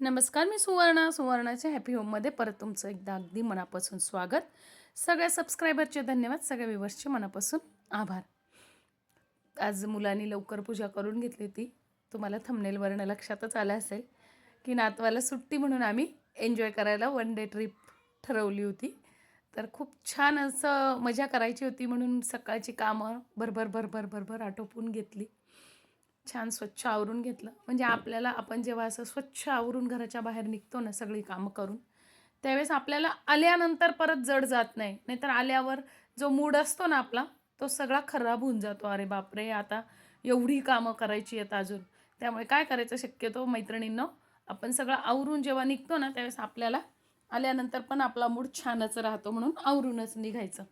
नमस्कार मी सुवर्णा. सुवर्णाच्या हॅपी होममध्ये परत तुमचं एकदा अगदी मनापासून स्वागत. सगळ्या सबस्क्रायबरचे धन्यवाद. सगळ्या व्ह्युअर्सचे मनापासून आभार. आज मुलांनी लवकर पूजा करून घेतली होती. तुम्हाला थंबनेलवरनं लक्षातच आलं असेल की नातवाला सुट्टी म्हणून आम्ही एन्जॉय करायला वन डे ट्रिप ठरवली होती. तर खूप छान असं मजा करायची होती म्हणून सकाळची कामं भरभर भरभर भरभर आटोपून घेतली. छान स्वच्छ आवरून घेतलं. म्हणजे आपल्याला आपण जेव्हा असं स्वच्छ आवरून घराच्या बाहेर निघतो ना सगळी कामं करून त्यावेळेस आपल्याला आल्यानंतर परत जड जात नाही. नाहीतर आल्यावर जो मूड असतो ना आपला तो सगळा खराब होऊन जातो. अरे बापरे आता एवढी कामं करायची आहेत अजून. त्यामुळे काय करायचं शक्यतो मैत्रिणींनो आपण सगळं आवरून जेव्हा निघतो ना त्यावेळेस आपल्याला आल्यानंतर पण आपला मूड छानच राहतो म्हणून आवरूनच निघायचं.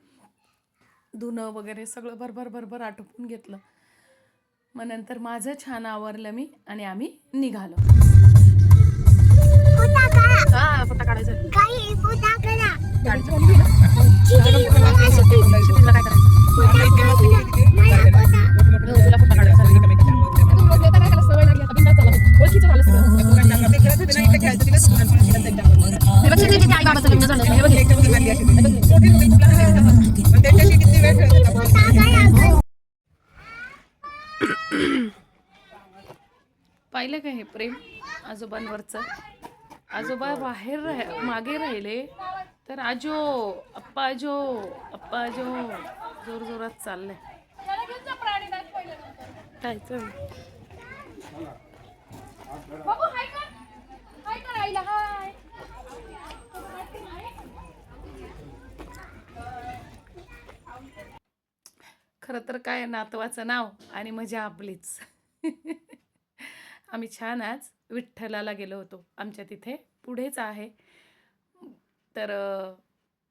धुणं वगैरे सगळं भरभर भरभर आटोपून घेतलं. मग नंतर माझं छान आवरलं मी आणि आम्ही निघालो. पाहिलं का हे प्रेम आजोबांवरचं? आजोबा बाहेर राह मागे राहिले. तर आजो अप्पा आजो अप्पा आजो जोर जोरात चाललंय. काय खरं तर काय नातवाचं नाव आणि मजा आपलीच. आम्ही छान आज विठ्ठलाला गेलो होतो. आमच्या तिथे पुढेच आहे. तर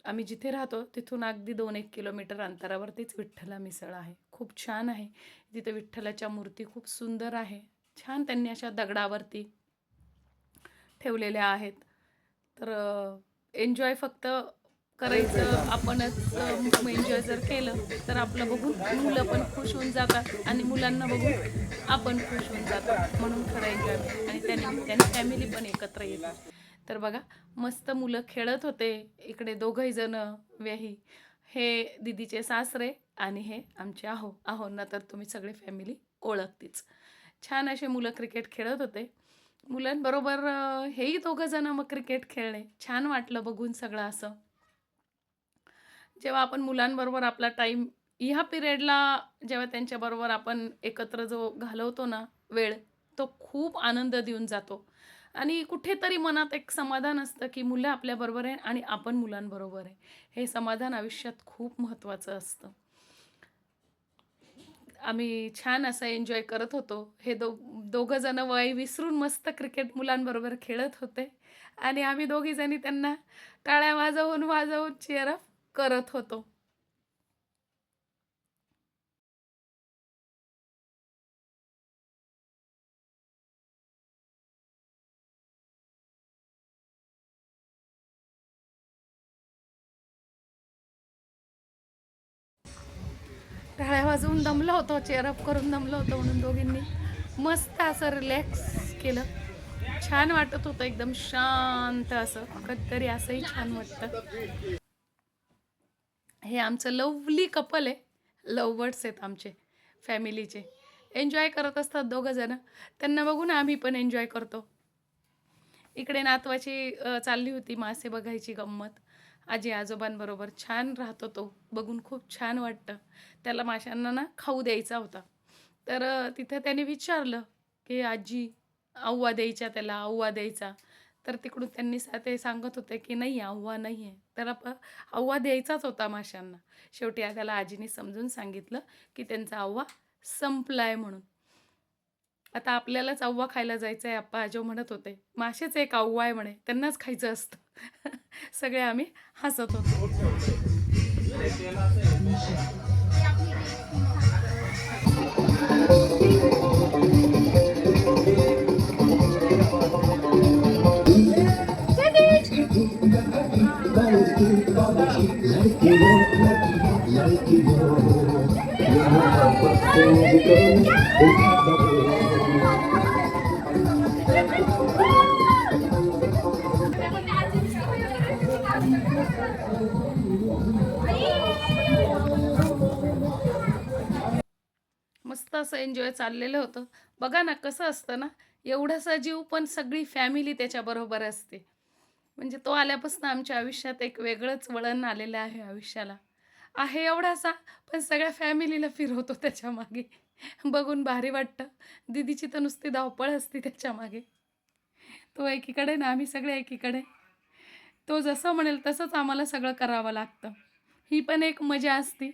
आम्ही जिथे राहतो तिथून अगदी दोन एक किलोमीटर अंतरावरतीच विठ्ठला मिसळ आहे. खूप छान आहे. तिथे विठ्ठलाच्या मूर्ती खूप सुंदर आहे. छान त्यांनी अशा दगडावरती ठेवलेल्या आहेत. तर एन्जॉय फक्त करायचं आपणच एन्जॉय जर केलं तर आपलं बघून मुलं पण खुश होऊन जातात आणि मुलांना बघून आपण खुश होऊन जातो. म्हणून खरं एन्जॉय आणि त्याने फॅमिली पण एकत्र येतात. तर बघा मस्त मुलं खेळत होते. इकडे दोघंही जण व्याही. हे दिदीचे सासरे आणि हे आमचे आहो. आहो ना तर तुम्ही सगळे फॅमिली ओळखतीच. छान असे मुलं क्रिकेट खेळत होते. मुलांबरोबर हेही दोघं जण मग क्रिकेट खेळले. छान वाटलं बघून सगळं असं. जेव्हा आपण मुलांबरोबर आपला टाईम ह्या पिरियडला जेव्हा त्यांच्याबरोबर आपण एकत्र जो घालवतो ना वेळ तो खूप आनंद देऊन जातो. आणि कुठेतरी मनात एक समाधान असतं की मुलं आपल्याबरोबर आहे आणि आपण मुलांबरोबर आहे. हे समाधान आयुष्यात खूप महत्त्वाचं असतं. आम्ही छान असं एन्जॉय करत होतो. हे दो दोघं जण वय विसरून मस्त क्रिकेट मुलांबरोबर खेळत होते. आणि आम्ही दोघी जणी त्यांना टाळ्या वाजवून वाजवून चेअरअप करत होतो. टाळ्या वाजवून दमलो होतो चेअरअप करून दमलो होतो म्हणून दोघींनी. मस्त असं रिलॅक्स केलं. छान वाटत होतं एकदम शांत असं. कधीतरी असंही छान वाटतं. हे आमचं लवली कपल आहे. लवबर्ड्स आहेत आमचे फॅमिलीचे एन्जॉय करत असतात दोघंजणं त्यांना बघून आम्ही पण एन्जॉय करतो. इकडे नातवाची चालली होती मासे बघायची गंमत. आजी आजोबांबरोबर छान राहतो तो. बघून खूप छान वाटतं. त्याला माशांना ना खाऊ द्यायचा होता. तर तिथं त्याने विचारलं की आजी आव्वा द्यायच्या त्याला आव्वा द्यायचा. तर तिकडून त्यांनी सा- ते सांगत होते की नाही अव्वा नाही आहे त्याला प आव्वा द्यायचाच होता माशांना शेवटी त्याला आजीने समजून सांगितलं की त्यांचा अव्वा संपला आहे म्हणून. आता आपल्यालाच अव्वा खायला जायचं आहे आप्पा आजो म्हणत होते. मासेच एक अव्वा आहे म्हणे त्यांनाच खायचं असतं. सगळे आम्ही हसत होतो. मस्त असं एन्जॉय चाललेलं होतं. बघा ना कसं असतं ना एवढासा जीव पण सगळी फॅमिली त्याच्याबरोबर असते. म्हणजे तो आल्यापासून आमच्या आयुष्यात एक वेगळंच वळण आलेलं आहे आयुष्याला. आहे एवढासा पण सगळ्या फॅमिलीला फिरवतो त्याच्यामागे बघून भारी वाटतं. दीदीची तर नुसती धावपळ असते त्याच्यामागे तो एकीकडे ना आम्ही सगळे एकीकडे. तो जसं म्हणेल तसंच आम्हाला सगळं करावं लागतं. ही पण एक मजा असते.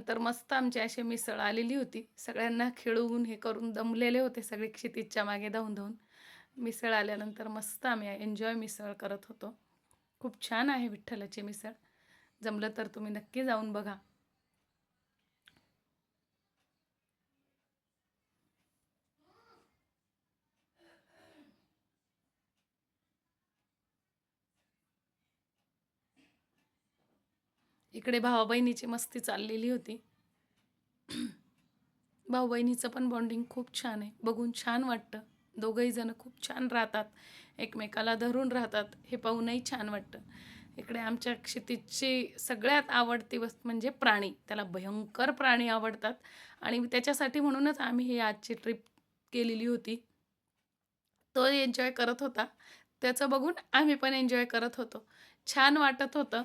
नंतर मस्त आमची अशी मिसळ आलेली होती. सगळ्यांना खेळवून हे करून दमलेले होते सगळे क्षितिजच्या मागे धावून धावून. मिसळ आल्यानंतर मस्त आम्ही एन्जॉय मिसळ करत होतो. खूप छान आहे विठ्ठलाची मिसळ. जमलं तर तुम्ही नक्की जाऊन बघा. इकडे भावा बहिणीची मस्ती चाललेली होती. भाऊ बहिणीचं पण बॉन्डिंग खूप छान आहे. बघून छान वाटतं. दोघंही जण खूप छान राहतात. एकमेकाला धरून राहतात. हे पाहूनही छान वाटतं. इकडे आमच्या क्षितिजची सगळ्यात आवडती वस्तू म्हणजे प्राणी. त्याला भयंकर प्राणी आवडतात. आणि त्याच्यासाठी म्हणूनच आम्ही ही आजची ट्रिप केलेली होती. तो एन्जॉय करत होता. त्याचं बघून आम्ही पण एन्जॉय करत होतो. छान वाटत होतं.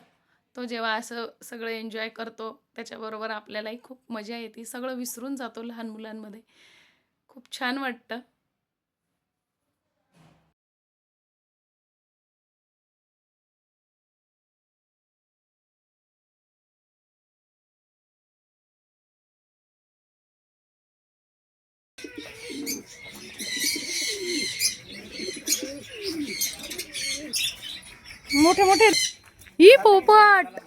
तो जेव्हा असं सगळं एन्जॉय करतो त्याच्याबरोबर आपल्यालाही खूप मजा येते. सगळं विसरून जातो लहान मुलांमध्ये. खूप छान वाटतं. मोठे मोठे ही पोपट.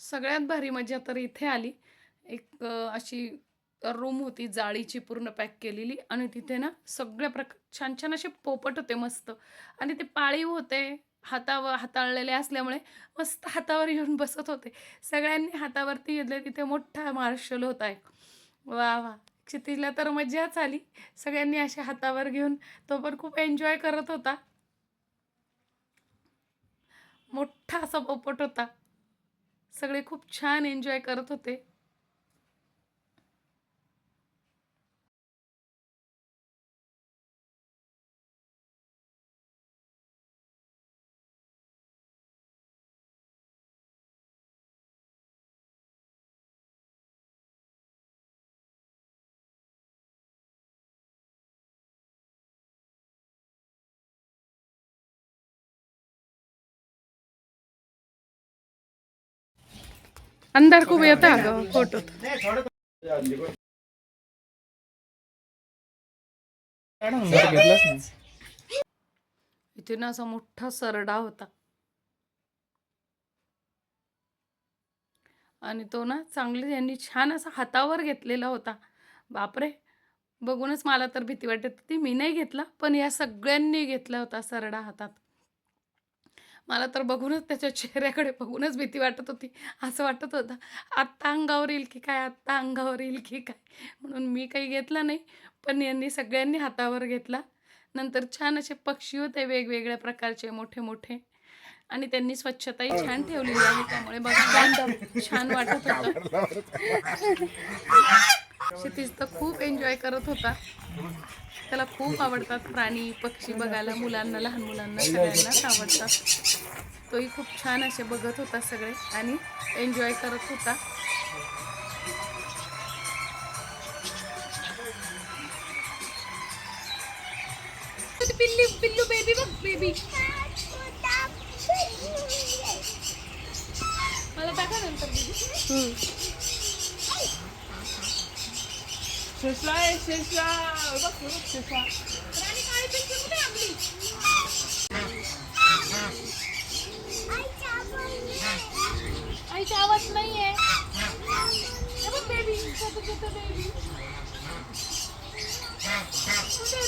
सगळ्यात भारी मजा तर इथे आली. एक अशी रूम होती जाळीची पूर्ण पॅक केलेली. आणि तिथे ना सगळ्या प्रकार छान छान असे पोपट होते मस्त. आणि ते पाळीव होते हातावर हाताळलेले असल्यामुळे मस्त हातावर येऊन बसत होते. सगळ्यांनी हातावरती घेतले. तिथे मोठा मार्शल होता एक. वा वा. क्षितिजला तर मज्जाच आली. सगळ्यांनी अशा हातावर घेऊन तो पण खूप एन्जॉय करत होता. मोठा असा पोपट होता. सगळे खूप छान एन्जॉय करत होते. अंधार खूप येतं अगं फोटो इथे ना असा मोठा सरडा होता। आणि तो ना चांगली यांनी छान असा हातावर घेतलेला होता। बापरे बघूनच मला तर भीती वाटत होती मी नाही घेतला पण या सगळ्यांनी घेतला होता सरडा हातात। मला तर बघूनच त्याच्या चेहऱ्याकडे बघूनच भीती वाटत होती. असं वाटत होतं आत्ता अंगावर येईल की काय? आत्ता अंगावर येईल की काय? म्हणून मी काही घेतला नाही पण यांनी सगळ्यांनी हातावर घेतला. नंतर छान असे पक्षी होते वेगवेगळ्या प्रकारचे मोठे मोठे आणि त्यांनी स्वच्छताही छान ठेवलेली आहे त्यामुळे बघा छान वाटत होतं. क्षितिज तर खूप एन्जॉय करत होता. त्याला खूप आवडतात प्राणी पक्षी बघायला मुलांना लहान मुलांना सगळ्यांनाच आवडतात. तोही खूप छान असे बघत होता सगळे आणि एन्जॉय करत होता. पिल्लू पिल्लू बेबी बघ बेबी मला टाका नंतर बेबी शेषला आहे शेषला बघ बघ शेषला राणी काळी पिशवी कुठे आहे आपली. आईचा आवाज नाहीये. हे बघ बेबी छोटं छोटं बेबी कुठे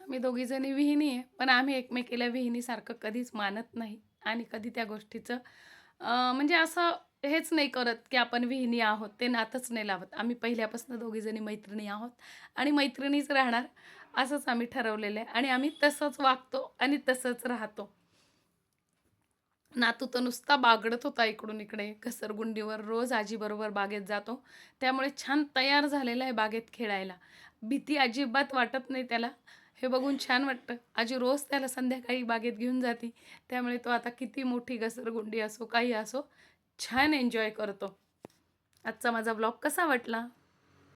बेबी दोघीजणी विहिणी आहे पण आम्ही एकमेकीला विहिणीसारखं कधीच मानत नाही आणि कधी त्या गोष्टीचं म्हणजे असं हेच नाही करत की आपण विहिणी आहोत ते नातंच नाही लावत. आम्ही पहिल्यापासून दोघीजणी मैत्रिणी आहोत आणि मैत्रिणीच राहणार असंच आम्ही ठरवलेलं आहे आणि आम्ही तसंच वागतो आणि तसंच राहतो. नातू तर नुसता बागडत होता इकडून इकडे घसरगुंडीवर रोज आजीबरोबर बागेत जातो. त्यामुळे छान तयार झालेला आहे बागेत खेळायला. भीती अजिबात वाटत नाही त्याला. हे बघून छान वाटतं. आजी रोज त्याला संध्याकाळी बागेत घेऊन जाते. त्यामुळे तो आता किती मोठी घसरगुंडी असो काही असो छान एन्जॉय करतो. आजचा माझा ब्लॉग कसा वाटला?